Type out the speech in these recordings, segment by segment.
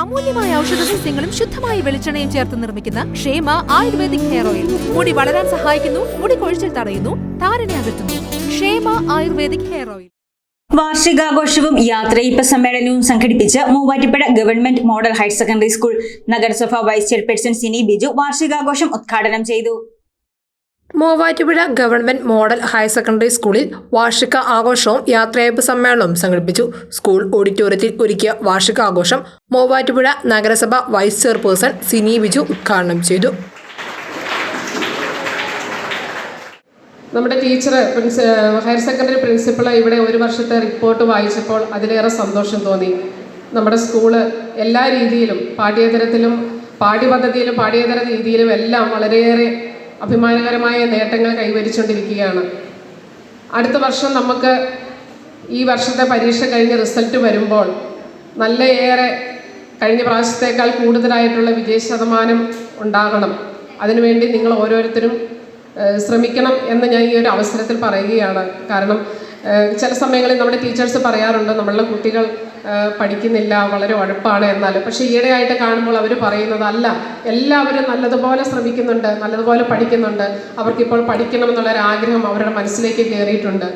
അമൂല്യമായ ഔഷധ സസ്യങ്ങളും ശുദ്ധമായ വെളിച്ചെണ്ണയും ചേർത്ത് നിർമ്മിക്കുന്ന ക്ഷേമ ആയുർവേദിക് ഹെയർ ഓയിൽ. മുടി വളരാൻ സഹായിക്കുന്നു മുടി കൊഴിച്ചിൽ തടയുന്നു താരനെ അകറ്റുന്നു. Kshema ayurvedic hair oil. വാർഷികാഘോഷവും യാത്രയിപ്പ സമ്മേളനവും സംഘടിപ്പിച്ച് Muvattupuzha government model higher secondary school നഗരസഭ വൈസ് ചെയർപേഴ്സൺ സിനി ബിജു വാർഷികാഘോഷം ഉദ്ഘാടനം ചെയ്തു. Muvattupuzha government model higher secondary സ്കൂളിൽ വാർഷിക ആഘോഷവും യാത്രയയപ്പ് സമ്മേളനവും സംഘടിപ്പിച്ചു. സ്കൂൾ ഓഡിറ്റോറിയത്തിൽ ഒരുക്കിയ വാർഷിക ആഘോഷം മൂവാറ്റുപുഴ നഗരസഭ വൈസ് ചെയർപേഴ്സൺ സിനി ബിജു ഉദ്ഘാടനം ചെയ്തു. നമ്മുടെ ടീച്ചർ ഹയർ സെക്കൻഡറി പ്രിൻസിപ്പൾ ഇവിടെ ഒരു വർഷത്തെ റിപ്പോർട്ട് വായിച്ചപ്പോൾ അതിലേറെ സന്തോഷം തോന്നി. നമ്മുടെ സ്കൂൾ എല്ലാ രീതിയിലും പാഠ്യേതരത്തിലും പാഠ്യപദ്ധതിയിലും പാഠ്യേതര രീതിയിലും എല്ലാം വളരെയേറെ അഭിമാനകരമായ നേട്ടങ്ങൾ കൈവരിച്ചുകൊണ്ടിരിക്കുകയാണ് അടുത്ത വർഷം നമുക്ക് ഈ വർഷത്തെ പരീക്ഷ കഴിഞ്ഞ് റിസൾട്ട് വരുമ്പോൾ നല്ല ഏറെ കഴിഞ്ഞ പ്രാവശ്യത്തേക്കാൾ കൂടുതലായിട്ടുള്ള വിജയ ശതമാനം ഉണ്ടാകണം. അതിനുവേണ്ടി നിങ്ങൾ ഓരോരുത്തരും ശ്രമിക്കണം എന്ന് ഞാൻ ഈ ഒരു അവസരത്തിൽ പറയുകയാണ്. കാരണം ചില സമയങ്ങളിൽ നമ്മുടെ ടീച്ചേഴ്സ് പറയാറുണ്ട് നമ്മളുടെ കുട്ടികൾ പഠിക്കുന്നില്ല വളരെ ഉഴപ്പാണ് എന്നാൽ പക്ഷേ ഈയിടെയായിട്ട് കാണുമ്പോൾ അവർ പറയുന്നത് അല്ല എല്ലാവരും നല്ലതുപോലെ ശ്രമിക്കുന്നുണ്ട് നല്ലതുപോലെ പഠിക്കുന്നുണ്ട്. അവർക്കിപ്പോൾ പഠിക്കണമെന്നുള്ളൊരു ആഗ്രഹം അവരുടെ മനസ്സിലേക്ക് കയറിയിട്ടുണ്ട്.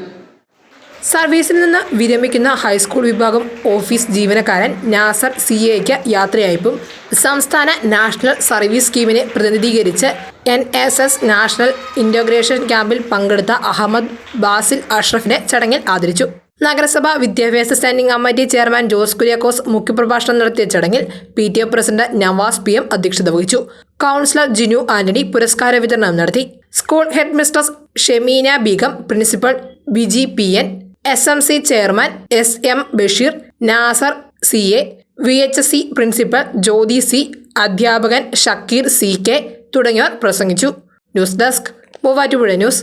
സർവീസിൽ നിന്ന് വിരമിക്കുന്ന ഹൈസ്കൂൾ വിഭാഗം ഓഫീസ് ജീവനക്കാരൻ നാസർ സി എക്ക് യാത്രയയപ്പും സംസ്ഥാന നാഷണൽ സർവീസ് സ്കീമിനെ പ്രതിനിധീകരിച്ച് N S S national integration ക്യാമ്പിൽ പങ്കെടുത്ത അഹമ്മദ് ബാസിൽ അഷ്റഫിനെ ചടങ്ങിൽ ആദരിച്ചു. നഗരസഭ വിദ്യാഭ്യാസ standing committee chairman Jose Kuriakose മുഖ്യപ്രഭാഷണം നടത്തിയ ചടങ്ങിൽ P T A president Navas P M അധ്യക്ഷത വഹിച്ചു. കൗൺസിലർ ജിനു ആന്റണി പുരസ്കാര വിതരണം നടത്തി. School headmistress Shemeena Beegum principal Biji P N S M C chairman S M Basheer Nasar C A V H S C principal Jyothi C അധ്യാപകൻ Shakeer C K തുടങ്ങിയവർ പ്രസംഗിച്ചു. News desk Muvattupuzha news.